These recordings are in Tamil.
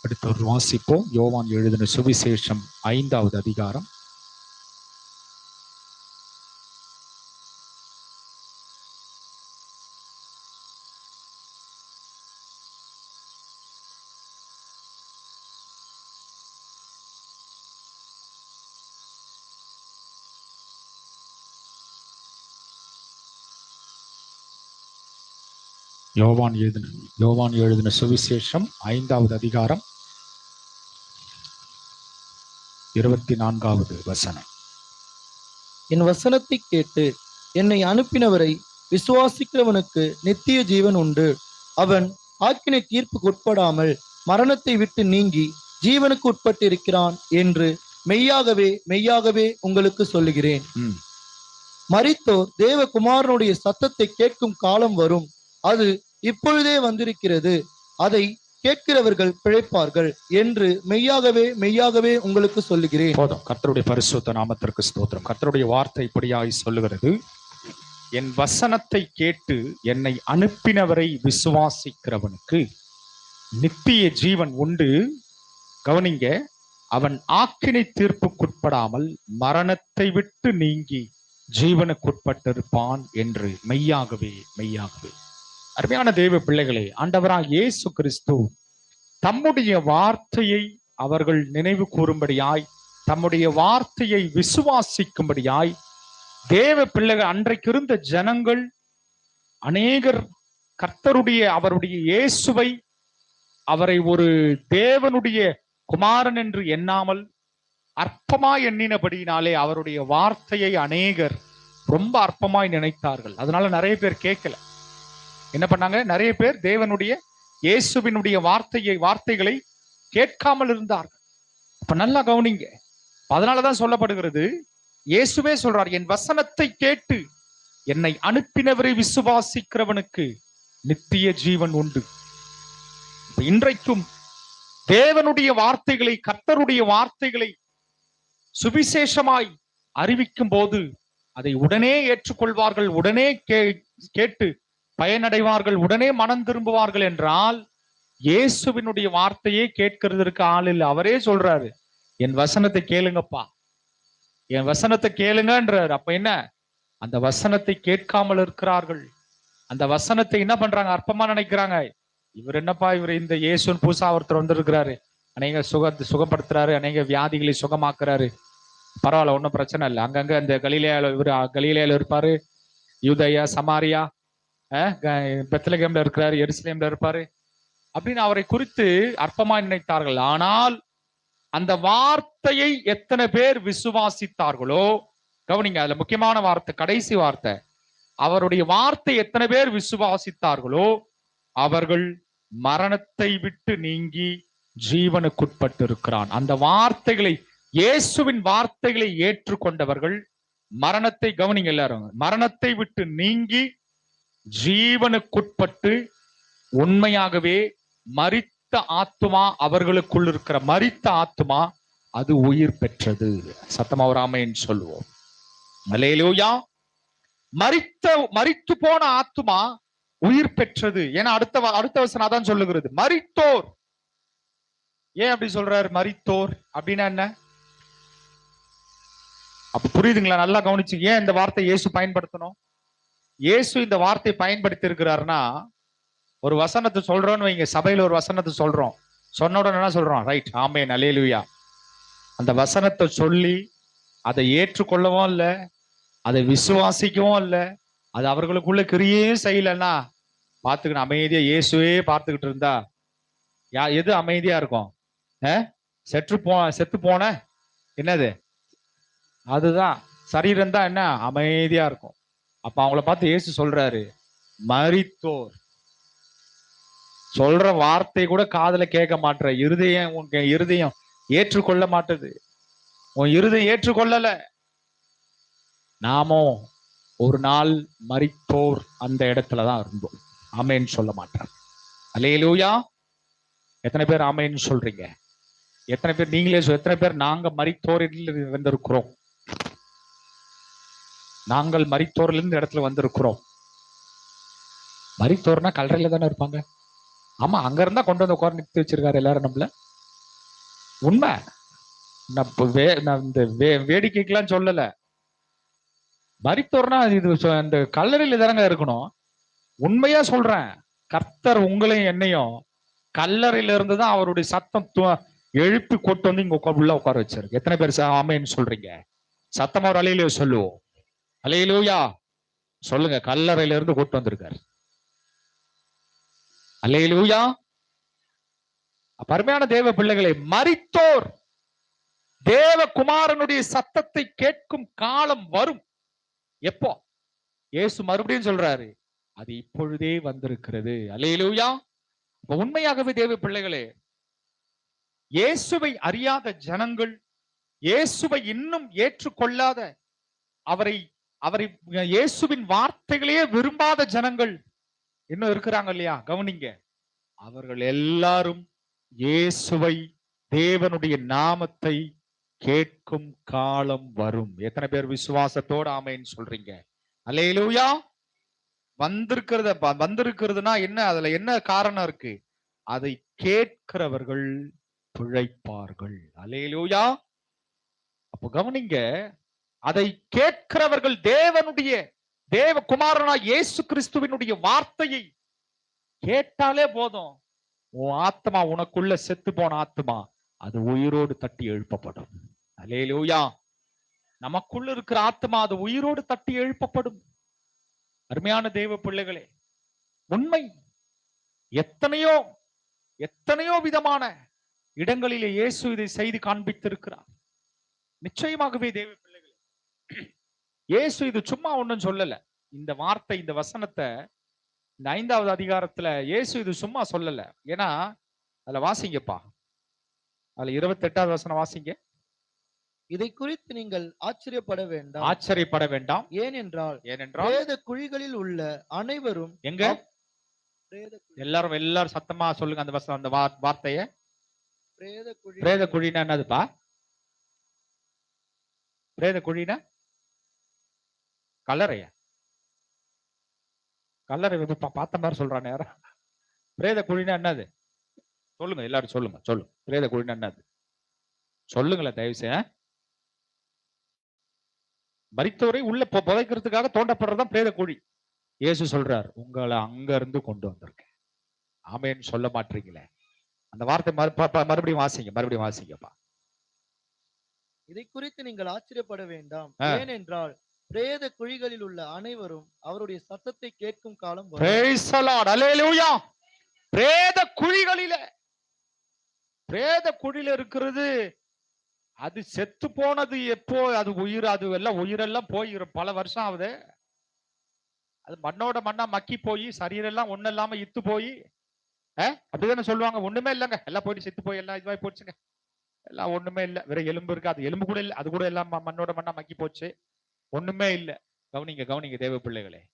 அடுத்து ஒரு வாசிப்போம். யோவான் எழுதின சுவிசேஷம் ஐந்தாவது அதிகாரம். யோவான் எழுதின யோவான் எழுதின சுவிசேஷம் ஐந்தாவது அதிகாரம். இருபத்தி நான்காவது வசனம். என் வசனத்தை கேட்டு என்னை அனுப்பினவரை விசுவாசிக்கிறவனுக்கு நித்திய ஜீவன் உண்டு. அவன் ஆக்கினை தீர்ப்புக்கு உட்படாமல் மரணத்தை விட்டு நீங்கி ஜீவனுக்கு உட்பட்டிருக்கிறான் என்று மெய்யாகவே மெய்யாகவே உங்களுக்கு சொல்லுகிறேன். மரித்தோர் தேவகுமாரனுடைய சத்தத்தை கேட்கும் காலம் வரும். அது இப்பொழுதே வந்திருக்கிறது. அதை கேட்கிறவர்கள் பிழைப்பார்கள் என்று மெய்யாகவே மெய்யாகவே உங்களுக்கு சொல்லுகிறேன். போதும். கர்த்தருடைய பரிசுத்த நாமத்திற்கு ஸ்தோத்திரம். கர்த்தருடைய வார்த்தை இப்படியாய் சொல்லுகிறது. என் வசனத்தை கேட்டு என்னை அனுப்பினவரை விசுவாசிக்கிறவனுக்கு நித்திய ஜீவன் உண்டு. கவனிங்க அவன் ஆக்கினை தீர்ப்புக்குட்படாமல் மரணத்தை விட்டு நீங்கி ஜீவனுக்குட்பட்டிருப்பான் என்று மெய்யாகவே மெய்யாகவே. அருமையான தேவ பிள்ளைகளே ஆண்டவராக இயேசு கிறிஸ்து தம்முடைய வார்த்தையை அவர்கள் நினைவு கூறும்படியாய் தம்முடைய வார்த்தையை விசுவாசிக்கும்படியாய் தேவ பிள்ளைகள் அன்றைக்கு இருந்த ஜனங்கள் அநேகர் கர்த்தருடைய அவருடைய இயேசுவை அவரை ஒரு தேவனுடைய குமாரன் என்று எண்ணாமல் அற்பமாய் எண்ணினபடினாலே அவருடைய வார்த்தையை அநேகர் ரொம்ப அற்பமாய் நினைத்தார்கள். அதனால நிறைய பேர் கேட்கல. என்ன பண்ணாங்க? நிறைய பேர் தேவனுடைய இயேசுவினுடைய வார்த்தையை வார்த்தைகளை கேட்காமல் இருந்தார்கள். அப்ப நல்லா கவனிங்க. அதனாலதான் சொல்லப்படுகிறது இயேசுவே சொல்றார் என் வசனத்தை கேட்டு என்னை அனுப்பினவரை விசுவாசிக்கிறவனுக்கு நித்திய ஜீவன் உண்டு. இன்றைக்கும் தேவனுடைய வார்த்தைகளை கர்த்தருடைய வார்த்தைகளை சுவிசேஷமாய் அறிவிக்கும் போது அதை உடனே ஏற்றுக்கொள்வார்கள் உடனே கே- கேட்டு பயனடைவார்கள் உடனே மனம் திரும்புவார்கள் என்றால் இயேசுவினுடைய வார்த்தையே கேட்கிறதற்கு ஆள் இல்லை. அவரே சொல்றாரு என் வசனத்தை கேளுங்கப்பா. என் வசனத்தை கேளுங்கன்றாரு. அப்ப என்ன? அந்த வசனத்தை கேட்காமல் இருக்கிறார்கள். அந்த வசனத்தை என்ன பண்றாங்க? அற்பமா நினைக்கிறாங்க. இவர் என்னப்பா? இவர் இந்த இயேசுன் பூசா ஒருத்தர் வந்திருக்கிறாரு. அநேக சுக சுகப்படுத்துறாரு. அநேக வியாதிகளை சுகமாக்குறாரு. பரவாயில்ல ஒன்றும் பிரச்சனை இல்லை. அங்கங்க அந்த கலிலேயால இவர் கலிலேயால இருப்பாரு. யூதயா சமாரியா அஹ், பெத்லகேம்ல இருக்கிறாரு எருசலேம்ல இருப்பாரு. அப்படின்னு அவரை குறித்து அற்பமா நினைத்தார்கள். ஆனால் அந்த வார்த்தையை எத்தனை பேர் விசுவாசித்தார்களோ கவனிங்க அதுல முக்கியமான வார்த்தை கடைசி வார்த்தை. அவருடைய வார்த்தை எத்தனை பேர் விசுவாசித்தார்களோ அவர்கள் மரணத்தை விட்டு நீங்கி ஜீவனுக்குட்பட்டு இருக்கிறான் அந்த வார்த்தைகளை இயேசுவின் வார்த்தைகளை ஏற்றுக்கொண்டவர்கள் மரணத்தை கவனிங்க எல்லாரும் மரணத்தை விட்டு நீங்கி ஜீவனுக்குட்பட்டு உண்மையாகவே மறித்த ஆத்துமா அவர்களுக்குள் இருக்கிற மரித்த ஆத்துமா அது உயிர் பெற்றது. சத்தமா சொல்லுவோம். அல்லேலூயா. மறித்த மறித்து போன ஆத்துமா உயிர் பெற்றது. ஏன்னா அடுத்த அடுத்த வசனம் அதான் சொல்லுகிறது. மறித்தோர் ஏன் அப்படி சொல்றாரு? மறித்தோர் அப்படின்னா என்ன? அப்ப புரியுதுங்களா? நல்லா கவனிச்சு ஏன் இந்த வார்த்தை இயேசு பயன்படுத்தணும்? இயேசு இந்த வார்த்தை பயன்படுத்தி இருக்கிறாருன்னா ஒரு வசனத்தை சொல்றோம்னு வைங்க. சபையில ஒரு வசனத்தை சொல்றோம். சொன்ன உடனே என்ன சொல்றோம்? ரைட் ஆமே நலேலுயா அந்த வசனத்தை சொல்லி அதை ஏற்றுக்கொள்ளவும் இல்லை அதை விசுவாசிக்கவும் இல்லை அது அவர்களுக்குள்ள கிரியே செய்யலன்னா பார்த்துக்கணும். அமைதியா இயேசுவே பார்த்துக்கிட்டு இருந்தா யா எது அமைதியா இருக்கும்? செற்று போ செத்து போன? என்னது? அதுதான். சரீரம் தான் என்ன? அமைதியா இருக்கும். அப்ப அவங்கள பார்த்து ஏசு சொல்றாரு மறித்தோர் சொல்ற வார்த்தை கூட காதுல கேட்க மாட்டுற. இருதயம் உங்க இருதயம் ஏற்றுக்கொள்ள மாட்டுது. உன் இருதயம் ஏற்றுக்கொள்ளல. நாமோ ஒரு நாள் மரித்தோர் அந்த இடத்துலதான் இருந்தோம். ஆமேன்னு சொல்ல மாட்டார். அலையலூயா எத்தனை பேர் ஆமேன்னு சொல்றீங்க? எத்தனை பேர் நீங்களே சொல் எத்தனை பேர் நாங்க மறித்தோரில் வந்திருக்கிறோம்? நாங்கள் மரித்தோரிலிருந்து இடத்துல வந்திருக்கிறோம். மறித்தோர்னா கல்லறையில தானே இருப்பாங்க? ஆமா அங்க இருந்தா கொண்டு வந்து உட்கார நிறுத்தி வச்சிருக்காரு எல்லாரும் நம்மள. உண்மை. நான் வே- நான் இந்த வே- வேடிக்கைக்கெல்லாம் சொல்லல. மறித்தோர்னா இது சொ- அந்த கல்லறையில தானங்க இருக்கணும். உண்மையா சொல்றேன். கர்த்தர் உங்களையும் என்னையும் கல்லறையில இருந்து தான் அவருடைய சத்தம் து- எழுப்பி கொண்டு வந்து இங்க உட்கா- உள்ள உட்கார வச்சிருக்கு எத்தனை பேர் ஆமைன்னு சொல்றீங்க? சத்தமா ஒரு அலையில சொல்லுவோம். அலையிலூயா சொல்லுங்க கல்லறையில இருந்து கூட்டு வந்திருக்காரு. அலையிலூயா பருமையான அருமையான தேவ பிள்ளைகளை மறித்தோர் தேவகுமாரனுடைய சத்தத்தை கேட்கும் காலம் வரும். எப்போ? இயேசு மறுபடியும் சொல்றாரு அது இப்பொழுதே வந்திருக்கிறது. அலையிலூயா உண்மையாகவே தேவ பிள்ளைகளே இயேசுவை அறியாத ஜனங்கள் இயேசுவை இன்னும் ஏற்றுக்கொள்ளாத அவரை அவர் இயேசுவின் வார்த்தைகளையே விரும்பாத ஜனங்கள் இன்னும் இருக்கிறாங்க இல்லையா? கவனிங்க. அவர்கள் எல்லாரும் இயேசுவை தேவனுடைய நாமத்தை கேட்கும் காலம் வரும். எத்தனை பேர் விசுவாசத்தோட ஆமைன்னு சொல்றீங்க? அல்லேலூயா! வந்திருக்கிறத வந்திருக்கிறதுனா என்ன? அதுல என்ன காரணம் இருக்கு? அதை கேட்கிறவர்கள் பிழைப்பார்கள். அல்லேலூயா! அப்போ கவனிங்க அதை கேட்கிறவர்கள் தேவனுடைய தேவ குமாரனா இயேசு கிறிஸ்துவினுடைய வார்த்தையை கேட்டாலே போதும். உன் ஆத்மா உனக்குள்ள செத்து போன ஆத்மா அது உயிரோடு தட்டி எழுப்பப்படும். அலேலூயா நமக்குள்ள இருக்கிற ஆத்மா அது உயிரோடு தட்டி எழுப்பப்படும். அருமையான தேவ பிள்ளைகளே உண்மை எத்தனையோ எத்தனையோ விதமான இடங்களிலே இயேசு இதை செய்து காண்பித்திருக்கிறார். நிச்சயமாகவே தேவ இயேசு இது சும்மா ஒண்ணும் சொல்லல. இந்த வார்த்தை இந்த வசனத்தை இந்த ஐந்தாவது அதிகாரத்துல இயேசு இது சும்மா சொல்லல. ஏன்னா அதுல வாசிங்கப்பா. அதுல இருபத்தி எட்டாவது வசனம் வாசிங்க. இதை குறித்து நீங்கள் ஆச்சரியப்பட வேண்டாம். ஆச்சரியப்பட வேண்டாம். ஏனென்றால் ஏனென்றால் பிரேத குழிகளில் உள்ள அனைவரும் எங்க? எல்லாரும் எல்லாரும் சத்தமா சொல்லுங்க அந்த வசனம் அந்த வார்த்தைய. பிரேத குழி பிரேத குழினா என்னதுப்பா? பிரேத குழினா கல்லறைய கல்லறை வந்து பார்த்த மாதிரி சொல்றானே யாரோ பிரேத குழினா என்னது? சொல்லுங்க எல்லாரும் சொல்லுங்க சொல்லுங்க பிரேத குழினா என்னது? சொல்லுங்களேன் தயவு செய்ய மரித்தோரை உள்ள புதைக்கிறதுக்காக தோண்டப்படுறதுதான் பிரேத குழி. இயேசு சொல்றார் உங்களை அங்க இருந்து கொண்டு வந்திருக்கேன். ஆமேன்னு சொல்ல மாட்டீங்களே அந்த வார்த்தை மறுபடியும் வாசிங்க மறுபடியும் வாசிங்கப்பா. இதை குறித்து நீங்கள் ஆச்சரியப்பட வேண்டாம். ஏனென்றால் பிரேத குழிகளில் உள்ள அனைவரும் அவருடைய சத்தத்தை கேட்கும் காலம் பிரேத குழிகளில பிரேத குழியில இருக்கிறது அது செத்து போனது எப்போ அது உயிர் அது எல்லாம் உயிரெல்லாம் போய் பல வருஷம் ஆகுது. அது மண்ணோட மண்ணா மக்கி போய் சரீரெல்லாம் ஒண்ணு இல்லாம இத்து போய் அப்படிதானே சொல்லுவாங்க. ஒண்ணுமே இல்லைங்க. எல்லாம் போயிட்டு செத்து போய் எல்லாம் இதுவாகி போச்சுங்க. எல்லாம் ஒண்ணுமே இல்லை. வேற எலும்பு இருக்கு. அது எலும்பு கூட இல்லை. அது கூட எல்லாம் ம- மண்ணோட மண்ணா மக்கி போச்சு. ஒண்ணுமே இல்ல. கவனிங்க கவனிங்க தேவ பிள்ளைகளே.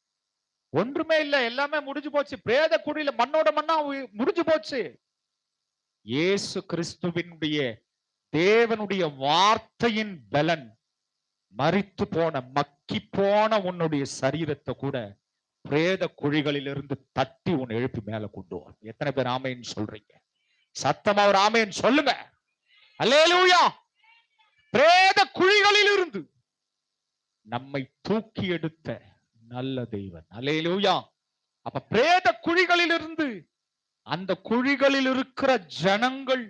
ஒன்றுமே இல்லை. எல்லாமே முடிஞ்சு போச்சு. பிரேத குடியில மண்ணோட மண்ணா முடிஞ்சு போச்சு. இயேசு கிறிஸ்துவினுடைய தேவனுடைய வார்த்தையின் பலன் மறித்து போன மக்கி போன உன்னுடைய சரீரத்தை கூட பிரேத குழிகளிலிருந்து தட்டி உன்னை எழுப்பி மேல கொண்டு வரும் எத்தனை பேர் ஆமைன்னு சொல்றீங்க? சத்தமா ஒரு ஆமைன்னு சொல்லுங்க. அல்லேலூயா பிரேத குழிகளிலிருந்து நம்மை தூக்கி எடுத்த நல்ல தெய்வன் அலையிலூயா அப்ப பிரேத குழிகளில் இருந்து அந்த குழிகளில் இருக்கிற ஜனங்கள்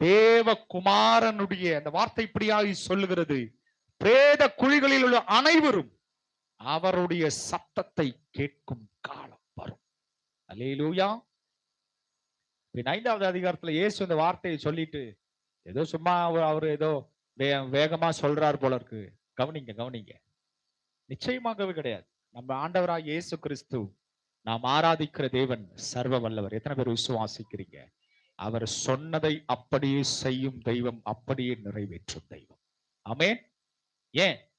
தேவகுமாரனுடைய அந்த வார்த்தை இப்படியாக சொல்லுகிறது பிரேத குழிகளில் உள்ள அனைவரும் அவருடைய சத்தத்தை கேட்கும் காலம் வரும். அலேலூயா பின் ஐந்தாவது அதிகாரத்துல இயேசு இந்த வார்த்தையை சொல்லிட்டு ஏதோ சும்மா அவர் அவர் ஏதோ வேகமா சொல்றார் போல இருக்கு. கவனிங்க கவனிங்க. நிச்சயமாகவே கிடையாது. நம்ம ஆண்டவராக இயேசு கிறிஸ்து நாம் ஆராதிக்கிற தேவன் சர்வ வல்லவர் எத்தனை பேர் விசுவாசிக்கிறீங்க? அவர் சொன்னதை அப்படியே செய்யும் தெய்வம் அப்படியே நிறைவேற்றும் தெய்வம். ஆமேன்? ஏன்?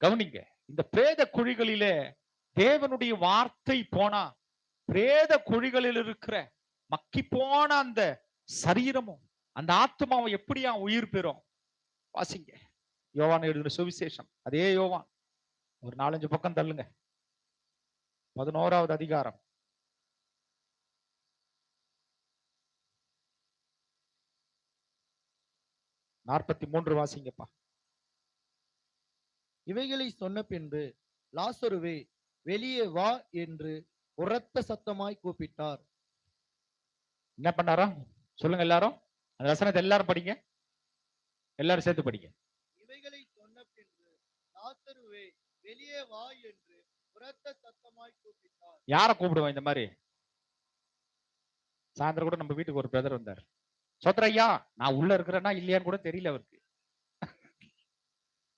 கவனிங்க இந்த பிரேத குழிகளிலே தேவனுடைய வார்த்தை போனா பிரேத குழிகளில் இருக்கிற மக்கி போன அந்த சரீரமும் அந்த ஆத்மாவும் எப்படியா உயிர் பெறும்? வாசிங்க. யோவான் எழுதின சுவிசேஷம். அதே யோவான். ஒரு நாலஞ்சு பக்கம் தள்ளுங்க. பதினோராவது அதிகாரம். நாற்பத்தி மூன்று வாசிங்கப்பா. இவைகளை சொன்ன பின்பு லாசருவே வெளியே வா என்று உரத்த சத்தமாய் கூப்பிட்டார். என்ன பண்ணாரா? சொல்லுங்க எல்லாரும். அந்த வசனத்தை எல்லாரும் படிங்க. எல்லாரும் சேர்த்து படிங்க. இவைகளை சொன்ன பின்பு லாசருவே வெளியே வா என்று உரத்த சத்தமாய் கூப்பிட்டார். யார கூப்பிடுவோம் இந்த மாதிரி? சாயந்தரம் கூட நம்ம வீட்டுக்கு ஒரு பிரதர் வந்தார். சோத்ர நான் உள்ள இருக்கிறேன்னா இல்லையான்னு கூட தெரியல அவருக்கு.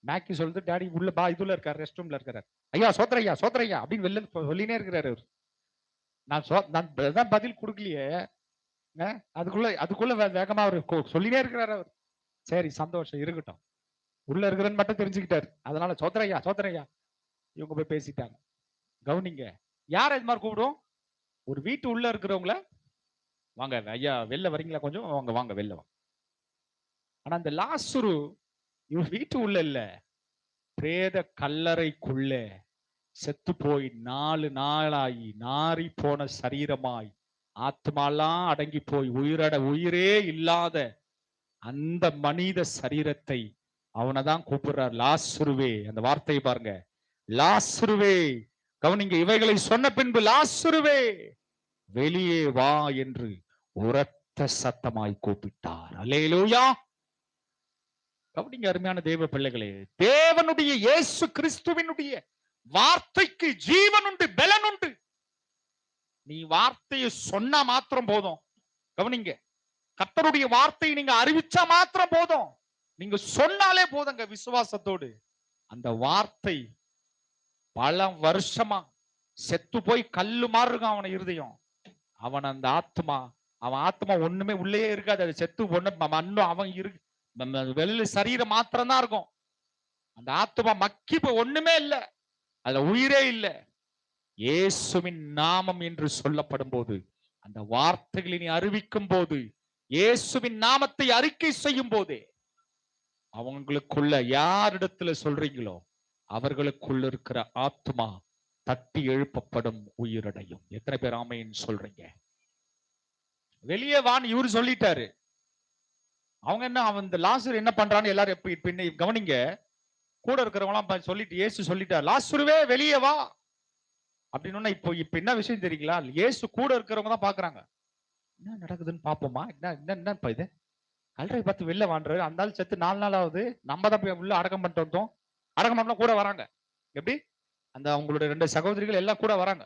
மேக்கி சொல்லுது டாடி உள்ள பா இதுல இருக்காரு ரெஸ்ட் ரூம்ல இருக்காரு. ஐயா சோத்ரையா சோத்ரையா ஐயா அப்படின்னு வெளில சொல்லினே இருக்கிறாரு அவர். நான் சோ நான் தான் பதில் கொடுக்கலையே. அதுக்குள்ள அதுக்குள்ள வேகமா அவர் சொல்லினே இருக்கிறாரு அவர். சரி சந்தோஷம் இருக்கட்டும். உள்ள இருக்கிறன்னு மட்டும் தெரிஞ்சுக்கிட்டாரு. அதனால சோத்திரையா சோத்திரையா இவங்க போய் பேசிட்டாங்க. கவனிங்க யார் இது மாதிரி கூப்பிடும்? ஒரு வீட்டு உள்ள இருக்கிறவங்கள? வாங்க ஐயா வெளில வரீங்களா கொஞ்சம்? வாங்க வாங்க வெளில வாங்க. ஆனா அந்த லாசுரு இவன் வீட்டு உள்ள இல்ல. பிரேத கல்லறைக்குள்ள செத்து போய் நாலு நாளாகி நாறி போன சரீரமாய் ஆத்மாலாம் அடங்கி போய் உயிரட உயிரே இல்லாத அந்த மனித சரீரத்தை அவனை தான் கூப்பிடுறார். லாசுருவே அந்த வார்த்தையை பாருங்க. லாசுருவே கவனிங்க இவைகளை சொன்ன பின்பு லாசுருவே வெளியே வா என்று உரத்த சத்தமாய் கூப்பிட்டார். அலேலூயா கவனிங்க அருமையான தேவ பிள்ளைகளே தேவனுடைய இயேசு கிறிஸ்துவினுடைய வார்த்தைக்கு ஜீவன் உண்டு பலன் உண்டு நீ வார்த்தையை சொன்னா மாத்திரம் போதும். கவனிங்க கத்தருடைய வார்த்தையை நீங்க அறிவிச்சா மாத்திரம் போதும். நீங்க சொன்னாலே போதுங்க விசுவாசத்தோடு. அந்த வார்த்தை பல வருஷமா செத்து போய் கல்லு மாதிரி இருக்கும் அவன இருதயம். அவன் அந்த ஆத்மா அவன் ஆத்மா ஒண்ணுமே உள்ளே இருக்காது. அது செத்து ஒண்ணு மண்ணும் அவன் இரு நம்ம வெளியில சரீரம் மாத்திரம் தான் இருக்கும். அந்த ஆத்மா மக்கி இப்ப ஒண்ணுமே இல்ல. அதுல உயிரே இல்ல. இயேசுவின் நாமம் என்று சொல்லப்படும் போது அந்த வார்த்தைகளை நீ அறிவிக்கும் போது இயேசுவின் நாமத்தை அறிக்கை செய்யும் போதே அவங்களுக்குள்ள யாரிடத்துல சொல்றீங்களோ அவர்களுக்குள்ள இருக்கிற ஆத்மா தட்டி எழுப்பப்படும் உயிரடையும். எத்தனை பேர் ஆமைன்னு சொல்றீங்க? வெளியே வான்னு இவரு சொல்லிட்டாரு. அவங்க என்ன அவன் இந்த லாசர் என்ன பண்றான்னு எல்லாரும் எப்ப பின்ன கவனிங்க. கூட இருக்கிறவங்களாம் சொல்லிட்டு ஏசு சொல்லிட்டார் லாசுருவே வெளியே வா. அப்படின்னு இப்போ இப்ப என்ன விஷயம் தெரியுங்களா? ஏசு கூட இருக்கிறவங்க தான் பாக்குறாங்க. என்ன நடக்குதுன்னு பாப்போமா? என்ன என்ன என்னப்பா இது? கல்றை பார்த்து வெளில வாண்டுறாரு அந்த ஆள் செத்து நாலு நாள் ஆகுது. நம்ம தான் போய் உள்ள அடக்கம் பண்ணிட்டு வந்தோம். அடக்கம் பண்ணலாம் கூட வராங்க. எப்படி? அந்த அவங்களுடைய ரெண்டு சகோதரிகள் எல்லாம் கூட வராங்க.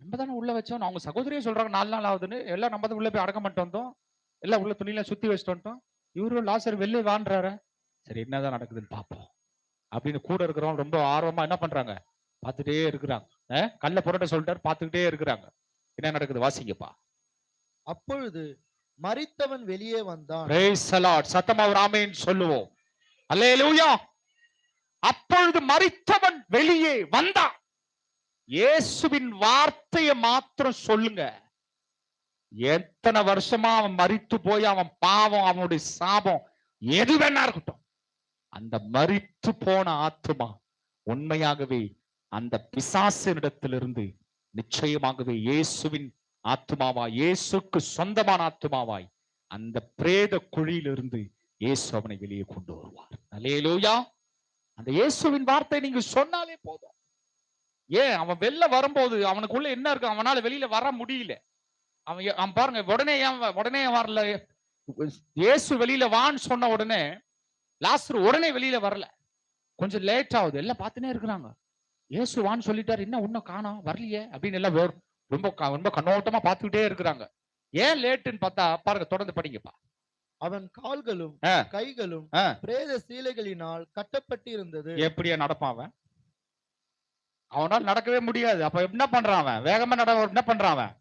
நம்ம தானே உள்ள வச்சோம். அவங்க சகோதரியே சொல்றாங்க நாலு நாள் ஆகுதுன்னு. எல்லாம் நம்ம தான் உள்ள போய் அடக்கம் பண்ணிட்டு வந்தோம். எல்லாம் உள்ள துணியெல்லாம் சுத்தி வச்சுட்டு வந்துட்டோம். இவரும் லாசர் வெளில வாண்டுறாரு சரி என்னதான் நடக்குதுன்னு பார்ப்போம். அப்படின்னு கூட இருக்கிறவங்க ரொம்ப ஆர்வமா என்ன பண்றாங்க? பார்த்துட்டே இருக்கிறாங்க. கல்ல புரட்ட சொல்லிட்டாரு பார்த்துக்கிட்டே இருக்கிறாங்க. என்ன நடக்குது? வாசிங்கப்பா. அப்பொழுது மரித்தவன் வெளியே வந்தான். சத்தமா ஒரு ஆமென் சொல்லுவோம். அல்லேலூயா அப்பொழுது மரித்தவன் வெளியே வந்தான். இயேசுவின் வார்த்தையை மாத்திரம் சொல்லுங்க. எத்தனை வருஷமா அவன் மரித்து போய் அவன் பாவம் அவனுடைய சாபம் எது வேணா இருக்கட்டும். அந்த மரித்து போன ஆத்மா உண்மையாகவே அந்த பிசாசினிடத்திலிருந்து நிச்சயமாகவே இயேசுவின் ஆத்மாவாய் இயேசுக்கு சொந்தமான ஆத்துமாவாய் அந்த பிரேத குழியிலிருந்து இயேசு அவனை வெளியே கொண்டு வருவார். அலேலூயா அந்த இயேசுவின் வார்த்தை நீங்க சொன்னாலே போதும். ஏன்? அவன் வெளில வரும்போது அவனுக்குள்ள என்ன இருக்கு? அவனால வெளியில வர முடியல. அவன் அவன் பாருங்க உடனே ஏன் உடனே வரல? இயேசு வெளியில வான்னு சொன்ன உடனே லாஸ்டர் உடனே வெளியில வரல. கொஞ்சம் லேட் ஆகுது. எல்லாம் பார்த்துனே இருக்கிறாங்க. இயேசு வான்னு சொல்லிட்டாரு. என்ன இன்னும் காணோம்? வரலையே அப்படின்னு எல்லாம் ரொம்ப ரொம்ப கண்ணோட்டமா பார்த்துக்கிட்டே இருக்கிறாங்க. ஏன் லேட்டுன்னு பார்த்தா பாருங்க தொடர்ந்து படிங்கப்பா. அவன் கால்களும். கைகளும். பிரேத சீலைகளினால் கட்டப்பட்டிருந்தது. எப்படியா நடப்பான் அவன்? அவனால நடக்கவே முடியாது. அப்ப என்ன பண்றான் அவன்? வேகமா நட என்ன பண்றான் அவன்?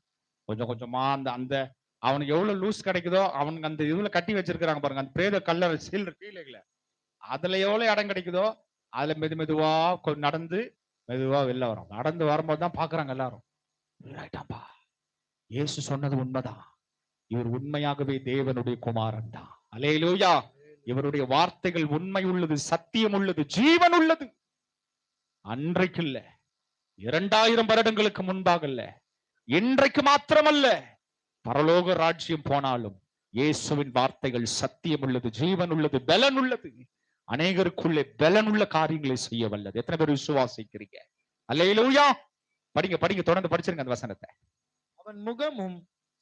கொஞ்சம் கொஞ்சமா அந்த அந்த அவனுக்கு எவ்வளவு லூஸ் கிடைக்குதோ அவனுக்கு அந்த இதுல கட்டி வச்சிருக்காங்க பாருங்க அந்த பிரேத கல்ல சீல் கீழே அதுல எவ்வளவு இடம் கிடைக்குதோ அதுல மெது மெதுவா நடந்து மெதுவா வெளில வரும். நடந்து வரும்போது தான் பாக்குறாங்க எல்லாரும். ஆயிட்டாப்பா இயேசு சொன்னது உண்மைதான். இவர் உண்மையாகவே தேவனுடைய குமாரன் தான். அலேலூயா இவருடைய வார்த்தைகள் உண்மை உள்ளது சத்தியம் உள்ளது ஜீவன் உள்ளது. அன்றைக்கு இல்ல இரண்டாயிரம் வருடங்களுக்கு முன்பாக இல்ல இன்றைக்கு மாத்திரமல்ல பரலோக ராஜ்யம் போனாலும் இயேசுவின் வார்த்தைகள் சத்தியம் உள்ளது ஜீவன் உள்ளது பலன் உள்ளது. அநேகருக்குள்ளே பலனுள்ள காரியங்களை செய்ய வல்லது. எத்தனை பேர் விசுவாசிக்கிறீங்க? அல்லேலூயா. படிங்க படிங்க தொடர்ந்து படிச்சிருங்க அந்த வசனத்தை. அவன் முகமும்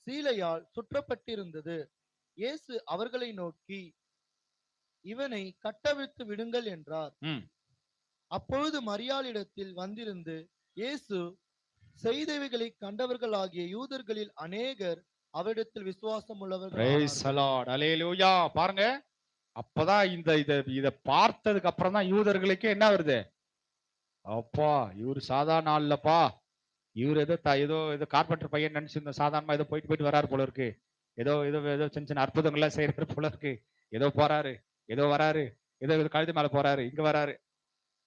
சீலையால் சுற்றப்பட்டிருந்தது. இயேசு அவர்களை நோக்கி இவனை கட்டவிழ்த்து விடுங்கள் என்றார். அப்பொழுது மரியாளிடத்தில் வந்திருந்து இயேசு செய்தவைகளை கண்டவர்களாகிய யூதர்களில் அநேகர் அவரிடத்தில் விசுவாசம் உள்ளவர்கள். பாருங்க அப்பதான் இந்த இத இத பார்த்ததுக்கு அப்புறம் தான் யூதர்களுக்கு என்ன வருது? அப்பா இவரு சாதாரண ஆள்லப்பா. இவர் ஏதோ த- ஏதோ ஏதோ கார்பெண்டர் பையன் நினைச்சிருந்த சாதாரணமா ஏதோ போயிட்டு போயிட்டு வராரு போல இருக்கு. ஏதோ ஏதோ ஏதோ சின்ன சின்ன அற்புதங்கள்லாம் செய்யறாரு போல இருக்கு. ஏதோ போறாரு ஏதோ வராரு ஏதோ ஏதோ கழுத்து மேல போறாரு இங்க வராரு.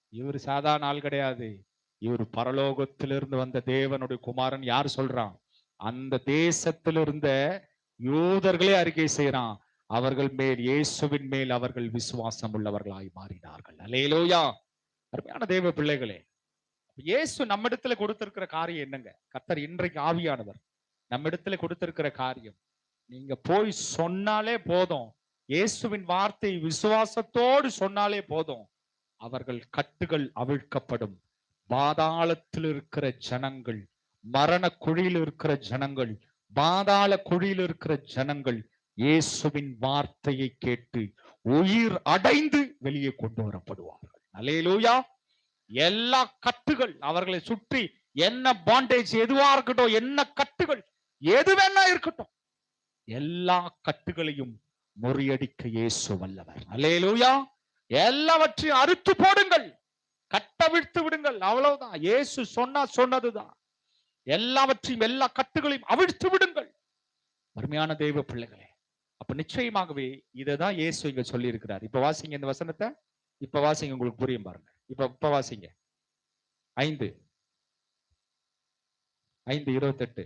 இவர் சாதாரண ஆள் கிடையாது. இவர் பரலோகத்திலிருந்து வந்த தேவனுடைய குமாரன் யார் சொல்றான்? அந்த தேசத்தில் இருந்த யூதர்களே அறிக்கை செய்யறான் அவர்கள் மேல் இயேசுவின் மேல் அவர்கள் விசுவாசம் உள்ளவர்களாய் மாறினார்கள். அலையிலோயா அருமையான தெய்வ பிள்ளைகளே இயேசு நம்ம இடத்துல கொடுத்திருக்கிற காரியம் என்னங்க? கத்தர் இன்றைக்கு ஆவியானவர். நம்மிடத்துல கொடுத்திருக்கிற காரியம் நீங்க போய் சொன்னாலே போதும். இயேசுவின் வார்த்தை விசுவாசத்தோடு சொன்னாலே போதும். அவர்கள் கட்டுகள் அவிழ்க்கப்படும். பாதாளத்தில் இருக்கிற ஜனங்கள் மரண குழியில் இருக்கிற ஜனங்கள் பாதாள குழியில் இருக்கிற ஜனங்கள் இயேசுவின் வார்த்தையை கேட்டு உயிர் அடைந்து வெளியே கொண்டு வரப்படுவார்கள். அலையிலூயா எல்லா கட்டுகள் அவர்களை சுற்றி என்ன பாண்டேஜ் எதுவா இருக்கட்டும் என்ன கட்டுகள் எது வேணா இருக்கட்டும் எல்லா கட்டுகளையும் முறியடிக்க இயேசு வல்லவர். அலையிலூயா எல்லாவற்றையும் அறுத்து போடுங்கள். கட்டவிழ்த்து விடுங்கள். அவ்வளவுதான். இயேசு சொன்னா சொன்னதுதான். எல்லாவற்றையும் எல்லா கட்டுகளையும் அவிழ்த்து விடுங்கள். அருமையான தெய்வ பிள்ளைகளே அப்ப நிச்சயமாகவே இததான் இயேசு இங்க சொல்லி இருக்கிறார் இப்ப வாசிங்க இந்த வசனத்தை. இப்ப வாசிங்க உங்களுக்கு புரியும் பாருங்க. இப்ப இப்ப வாசிங்க. ஐந்து. ஐந்து இருபத்தெட்டு.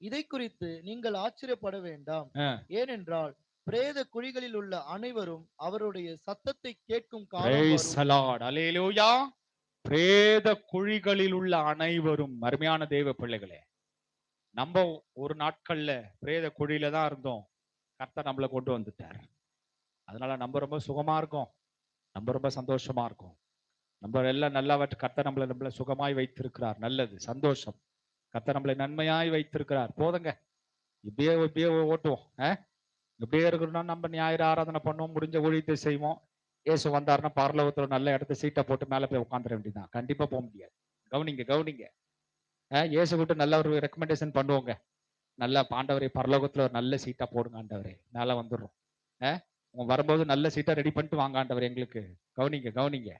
இதை குறித்து நீங்கள் ஆச்சரியப்பட வேண்டாம். ஏனென்றால் பிரேத குழிகளில் உள்ள அனைவரும் அவருடைய சத்தத்தை கேட்கும் காலம். பிரேத குழிகளில் உள்ள அனைவரும் அருமையான தெய்வ பிள்ளைகளே நம்ம ஒரு நாட்கள்ல பிரேத குழியில தான் இருந்தோம். கர்த்தர் நம்மளை கொண்டு வந்துட்டார். அதனால நம்ம ரொம்ப சுகமா இருக்கோம். நம்ம ரொம்ப சந்தோஷமா இருக்கோம். நம்ம எல்லாம் நல்லா கத்த நம்மளை நம்மள சுகமாய் வைத்திருக்கிறார். நல்லது சந்தோஷம். கத்த நம்மளை நன்மையாய் வைத்திருக்கிறார். போதுங்க. இப்படியே இப்படியே ஓட்டுவோம். ஆ? இப்படியே இருக்கணும்னா நம்ம ஞாயிறு ஆராதனை பண்ணுவோம் முடிஞ்ச ஊழியத்தை செய்வோம். ஏசு வந்தாருன்னா பரலோகத்துல நல்ல இடத்த சீட்டை போட்டு மேலே போய் உட்காந்துட வேண்டியதுதான். கண்டிப்பா போக முடியாது. கவனிங்க கவனிங்க. ஏசு விட்டு நல்ல ஒரு ரெக்கமெண்டேஷன் பண்ணுவோங்க. நல்லா பாண்டவரை பரலோகத்துல ஒரு நல்ல சீட்டா போடுங்க ஆண்டவரே. மேலே வந்துடுறோம். ஆ? வரும்போது நல்ல சீட்டா ரெடி பண்ணிட்டு வாங்காண்டவர் எங்களுக்கு. கவனிங்க கவனிங்க.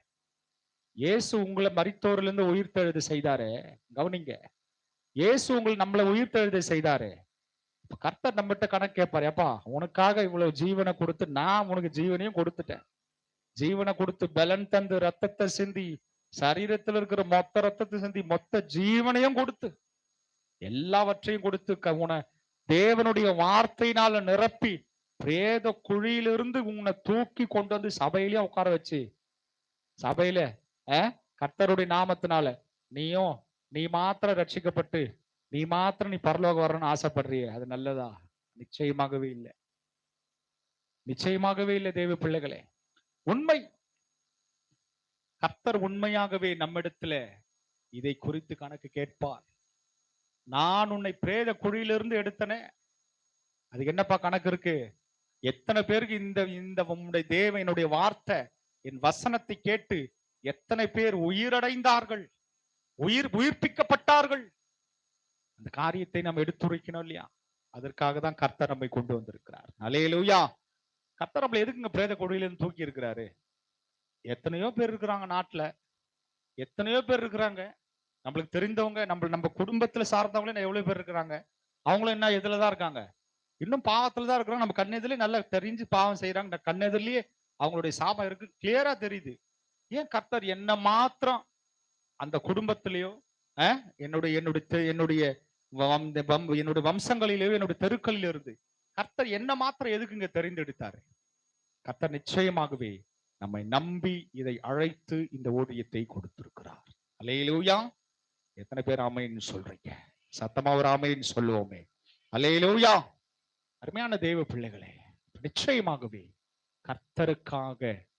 இயேசு உங்களை மரித்தோர்ல இருந்து உயிர்த்தெழுது செய்தாரு. கவனிங்க. இயேசு உங்களை நம்மளை உயிர்த்தெழுது செய்தாரு. இப்ப கர்த்தர் நம்மகிட்ட கணக்கு கேட்பாரு அப்பா உனக்காக இவ்வளவு ஜீவனை கொடுத்து நான் உனக்கு ஜீவனையும் கொடுத்துட்டேன். ஜீவனை கொடுத்து பலன் தந்து ரத்தத்தை சிந்தி சரீரத்துல இருக்கிற மொத்த ரத்தத்தை சிந்தி மொத்த ஜீவனையும் கொடுத்து எல்லாவற்றையும் கொடுத்து உன தேவனுடைய வார்த்தையினால நிரப்பி பிரேத குழியிலிருந்து உன்னை தூக்கி கொண்டு வந்து சபையிலே உட்கார வச்சு. சபையில கர்த்தருடைய நாமத்தினால. நீயும் நீ மாத்திரம் ரட்சிக்கப்பட்டு நீ மாத்திரம் நீ பரலோகம் வரணும்னு ஆசைப்படுறிய. அது நல்லதா? நிச்சயமாகவே இல்லை. நிச்சயமாகவே இல்லை தேவ பிள்ளைகளே. உண்மை. கர்த்தர் உண்மையாகவே நம்மிடத்துல இதை குறித்து கணக்கு கேட்பார். நான் உன்னை பிரேத குழியிலிருந்து எடுத்தனே. அதுக்கு என்னப்பா கணக்கு இருக்கு? எத்தனை பேருக்கு இந்த இந்த உம்முடைய தேவனுடைய வார்த்தை என் வசனத்தை கேட்டு எத்தனை பேர் உயிரடைந்தார்கள்? உயிர் உயிர்ப்பிக்கப்பட்டார்கள்? அந்த காரியத்தை நாம் எடுத்துரைக்கணும் இல்லையா? அதற்காக தான் கர்த்தர் நம்மை கொண்டு வந்திருக்கிறார். அலையலூயா கர்த்தர் நம்மளை எதுக்குங்க பிரேத கொடியிலிருந்து தூக்கி இருக்கிறாரு? எத்தனையோ பேர் இருக்கிறாங்க நாட்டுல. எத்தனையோ பேர் இருக்கிறாங்க. நம்மளுக்கு தெரிந்தவங்க நம்ம நம்ம குடும்பத்துல சார்ந்தவங்களே எவ்வளவு பேர் இருக்கிறாங்க? அவங்களும் என்ன எதுலதான் இருக்காங்க? இன்னும் பாவத்துல தான் இருக்கிறோம். நம்ம கண்ணெதிலே நல்லா தெரிஞ்சு பாவம் செய்யறாங்க கண்ணெதிரிலேயே அவங்களுடைய சாபம் இருக்கு. கிளியரா தெரியுது. ஏன் கர்த்தர் என்ன மாத்திரம் அந்த குடும்பத்திலேயோ என்னுடைய என்னுடைய தெ- என்னுடைய என்னுடைய வம்சங்களிலேயோ என்னுடைய தெருக்களில் இருந்து கர்த்தர் என்ன மாத்திரம் எதுக்குங்க தெரிந்தெடுத்தாரு? கர்த்தர் நிச்சயமாகவே நம்மை நம்பி இதை அழைத்து இந்த ஊழியத்தை கொடுத்திருக்கிறார். அலையிலூயா எத்தனை பேர் ஆமைன்னு சொல்றீங்க? சத்தமா ஒரு ஆமைன்னு சொல்லுவோமே. அலையிலூயா அருமையான தேவ பிள்ளைகளே நிச்சயமாகவே கர்த்தருக்காக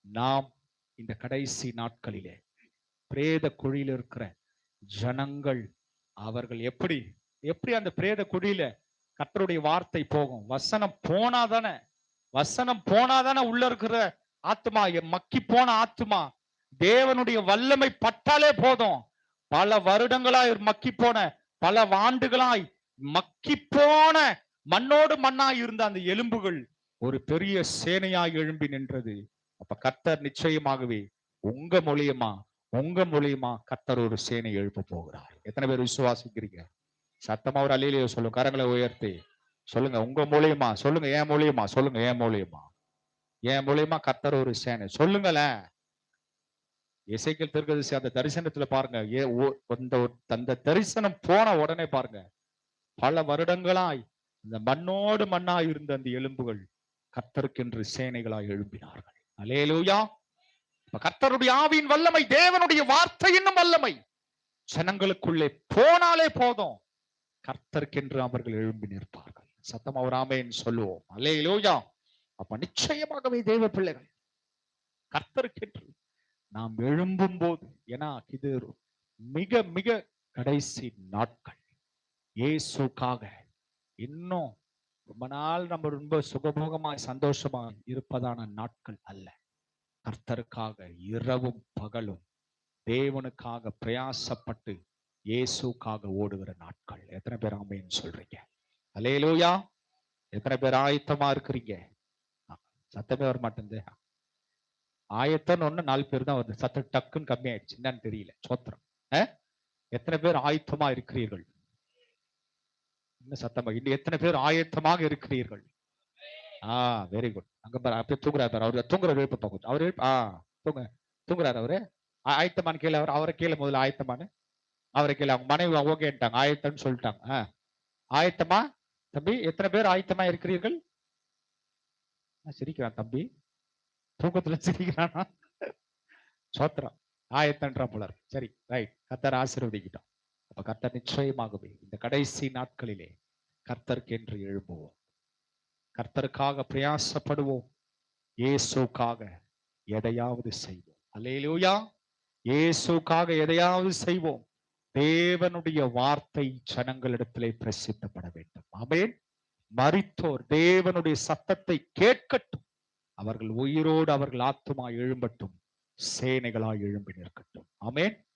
நாம் இந்த கடைசி நாட்களிலே பிரேத குழியில் இருக்கிற ஜனங்கள் அவர்கள் எப்படி எப்படி அந்த பிரேத குழியில கர்த்தருடைய வார்த்தை போகும்? வசனம் போனாதானே வசனம் போனாதானே உள்ள இருக்கிற ஆத்மா மக்கி போன ஆத்மா தேவனுடைய வல்லமை பட்டாலே போதும். பல வருடங்களாய் மக்கி போன பல ஆண்டுகளாய் மக்கி போன மண்ணோடு மண்ணாய் இருந்த அந்த எலும்புகள் ஒரு பெரிய சேனையாய் எழும்பி நின்றது. அப்ப கத்தர் நிச்சயமாகவே உங்க மூலியமா உங்க மூலியமா கத்தர் ஒரு சேனை எழுப்ப போகிறார். எத்தனை பேர் விசுவாசிக்கிறீங்க? சத்தமா ஒரு அலையிலேயே சொல்லுங்க கரங்களை உயர்த்தி. சொல்லுங்க உங்க மூலியமா சொல்லுங்க ஏன் மூலியமா சொல்லுங்க ஏன் மூலியமா. ஏன் மூலியமா கத்தர் ஒரு சேனை. சொல்லுங்களேன். இசைக்கல் திருக்கதிசி அந்த தரிசனத்துல பாருங்க. ஏ ஓ- அந்த தரிசனம் போன உடனே பாருங்க. பல வருடங்களாய் இந்த மண்ணோடு மண்ணா இருந்த அந்த எலும்புகள் கர்த்தருக்கென்று சேனைகளாய் எழும்பினார்கள். அலேலூயா இப்ப கர்த்தருடைய ஆவியின் வல்லமை தேவனுடைய வார்த்தை என்னும் வல்லமை. ஜனங்களுக்குள்ளே போனாலே போதும். கர்த்தருக்கென்று அவர்கள் எழும்பி நிற்பார்கள். சத்தம் அவராமே சொல்லுவோம். அலேலூயா அப்ப நிச்சயமாகவே தேவ பிள்ளைகள் கர்த்தருக்கென்று நாம் எழும்பும் போது ஏன்னா இது மிக மிக கடைசி நாட்கள். இயேசுக்காக இன்னும் ரொம்ப நாள் நம்ம ரொம்ப சுகபோகமாய் சந்தோஷமா இருப்பதான நாட்கள் அல்ல. கர்த்தருக்காக இரவும் பகலும் தேவனுக்காக பிரயாசப்பட்டு இயேசுக்காக ஓடுகிற நாட்கள். எத்தனை பேர் ஆமைன்னு சொல்றீங்க? அலையலூயா எத்தனை பேர் ஆயத்தமா இருக்கிறீங்க? சத்தமே வர மாட்டேங்குது. ஆயத்தம்னு ஒண்ணு நாலு பேர் தான் வருது. சத்தம் டக்குன்னு கம்மியாயிடுச்சு. என்னன்னு தெரியல. சோத்திரம். அஹ்? எத்தனை பேர் ஆயத்தமா இருக்கிறீர்கள்? இன்னும் சத்தமா? இன்னும் எத்தனை பேர் ஆயத்தமாக இருக்கிறீர்கள்? ஆ வெரி குட் அங்க பாரு அப்படியே தூங்குறாரு பாரு. அவரு தூங்குற எழுப்ப பார்க்கும் அவரு ஆ தூங்க. தூங்குறாரு அவரு. ஆ, ஆயத்தமான்னு கீழே அவர் அவரை கீழே முதல்ல ஆயத்தமானு அவரை கீழே அவங்க மனைவி ஓகேன்ட்டாங்க ஆயத்தம்னு சொல்லிட்டாங்க. ஆ. ஆயத்தமா? தம்பி எத்தனை பேர் ஆயத்தமா இருக்கிறீர்கள்? சிரிக்கிறான் தம்பி. தூக்கத்துல சிரிக்கிறானா? சோத்திரம். ஆயத்தன்றான் போல சரி ரைட் கத்தார ஆசீர்வதிக்கிட்டோம். அப்ப கர்த்தர் நிச்சயமாகவே இந்த கடைசி நாட்களிலே கர்த்தர்க்கென்று எழும்புவோம். கர்த்தருக்காக பிரயாசப்படுவோம். இயேசுக்காக எதையாவது செய்வோம். அல்லேலூயா. இயேசுக்காக எதையாவது செய்வோம். தேவனுடைய வார்த்தை ஜனங்களிடத்திலே பிரசித்தப்பட வேண்டும். அமேன் மறித்தோர் தேவனுடைய சத்தத்தை கேட்கட்டும். அவர்கள் உயிரோடு அவர்கள் ஆத்துமா எழும்பட்டும். சேனைகளாய் எழும்பி நிற்கட்டும். அமேன்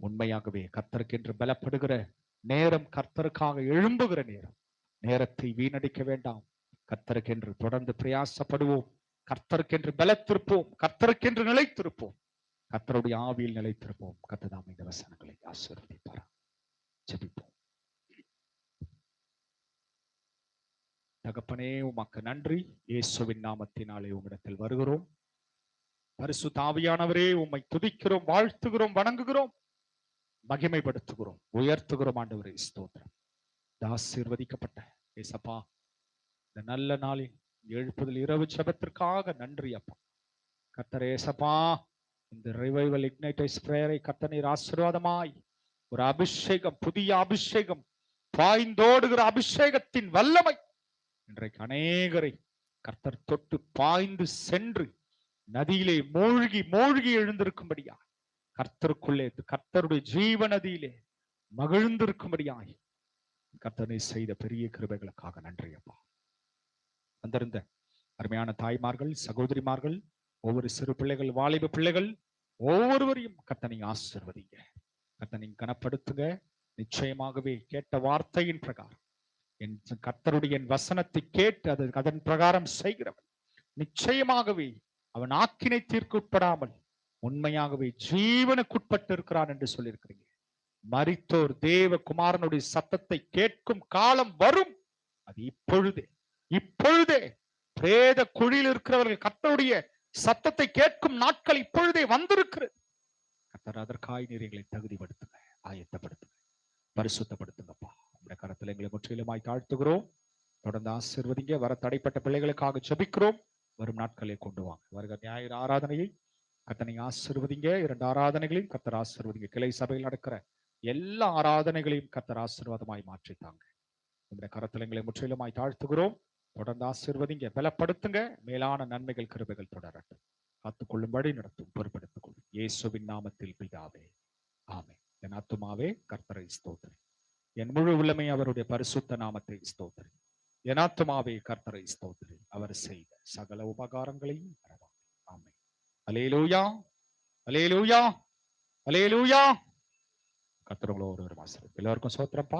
உண்மையாகவே கர்த்தருக்கென்று பலப்படுகிற நேரம் கர்த்தருக்காக எழும்புகிற நேரம். நேரத்தை வீணடிக்க வேண்டாம். கர்த்தருக்கென்று தொடர்ந்து பிரயாசப்படுவோம். கர்த்தருக்கென்று பலத்திருப்போம். கர்த்தருக்கென்று நிலைத்திருப்போம். கர்த்தருடைய ஆவியில் நிலைத்திருப்போம். கத்ததாம் இந்த வசனங்களை ஆசீர்வதிப்பார்? ஜபிப்போம். தகப்பனே உமக்கு நன்றி. இயேசுவின் நாமத்தினாலே உம்மிடத்தில் வருகிறோம். பரிசு தாவியானவரே உம்மை துதிக்கிறோம் வாழ்த்துகிறோம் வணங்குகிறோம். மகிமைப்படுத்துகிறோம். உயர்த்துகிறோம் ஆண்டவரே. ஸ்தோத்திரம். இந்த ஆசீர்வதிக்கப்பட்ட ஏசப்பா இந்த நல்ல நாளில் எழுப்புதல் இரவு ஜெபத்திற்காக நன்றி அப்பா. கத்தர் ஏசப்பா இந்த ரிவைவல் இக்னைட்ஸ் பிரேயரை கத்தனீர் ஆசீர்வாதமாய். ஒரு அபிஷேகம் புதிய அபிஷேகம் பாய்ந்தோடுகிற அபிஷேகத்தின் வல்லமை. இன்றைக்கு அநேகரை கர்த்தர் தொட்டு பாய்ந்து சென்று நதியிலே மூழ்கி மூழ்கி எழுந்திருக்கும்படியா கர்த்தருக்குள்ளே கர்த்தருடைய ஜீவநதியிலே மகிழ்ந்திருக்கும்படியாய் கர்த்தனை செய்த பெரிய கிருபைகளுக்காக நன்றி அப்பா. வந்திருந்த அருமையான தாய்மார்கள் சகோதரிமார்கள் ஒவ்வொரு சிறு பிள்ளைகள் வாலிப பிள்ளைகள் ஒவ்வொருவரையும் கர்த்தனை ஆசிர்வதிங்க. கர்த்தனை கனப்படுத்துங்க. நிச்சயமாகவே கேட்ட வார்த்தையின் பிரகாரம் என் கர்த்தருடைய என் வசனத்தை கேட்டு அது அதன் பிரகாரம் செய்கிறவன். நிச்சயமாகவே அவன் ஆக்கினை தீர்க்குட்படாமல் உண்மையாகவே ஜீவனுக்குட்பட்டு இருக்கிறான் என்று சொல்லியிருக்கிறீங்க மரித்தோர் தேவ குமாரனுடைய சத்தத்தை கேட்கும் காலம் வரும். அது இப்பொழுதே இப்பொழுதே பிரேத குழியில் இருக்கிறவர்கள் கத்தருடைய சத்தத்தை கேட்கும் நாட்கள் இப்பொழுதே வந்திருக்கிறது. கத்தர் அதற்காய் நீர் எங்களை தகுதிப்படுத்துங்க ஆயத்தப்படுத்துங்க பரிசுத்தப்படுத்துங்கப்பா. உங்களுடைய கரத்தில் எங்களை முற்றிலுமாய் தாழ்த்துகிறோம். தொடர்ந்து ஆசிர்வதிங்க வர தடைப்பட்ட பிள்ளைகளுக்காக செபிக்கிறோம் வரும் நாட்களை கொண்டு வாங்க. வருகிற ஞாயிறு ஆராதனையை கத்தனை ஆசிர்வதிங்க. இரண்டு ஆராதனைகளையும் கத்தர் ஆசிர்வதிங்க. கிளை சபையில் நடக்கிற எல்லா ஆராதனைகளையும் கத்தர் ஆசிர்வாதமாய் மாற்றித்தாங்க. இந்த கரத்தில் எங்களை முற்றிலுமாய் தாழ்த்துகிறோம். தொடர்ந்து ஆசிர்வதிங்க. பலப்படுத்துங்க. மேலான நன்மைகள் கிருபைகள் தொடரட்டும். காத்துக்கொள்ளும்படி நடத்தும் பொறுப்படுத்திக் கொள்ளும். இயேசுவின் நாமத்தில் பிதாவே. ஆமே என் ஆத்துமாவே கர்த்தரை ஸ்தோத்திரி. என் முழு உள்ளமை அவருடைய பரிசுத்த நாமத்தை ஸ்தோத்திரி. என் ஆத்துமாவே கர்த்தரை ஸ்தோத்திரி. அவர் செய்த சகல உபகாரங்களையும் அலேலூயா அலேலூயா அலேலூயா கர்த்தர் ஒரு ஒரு மாசம் எல்லாருக்கும் சோத்திரப்பா.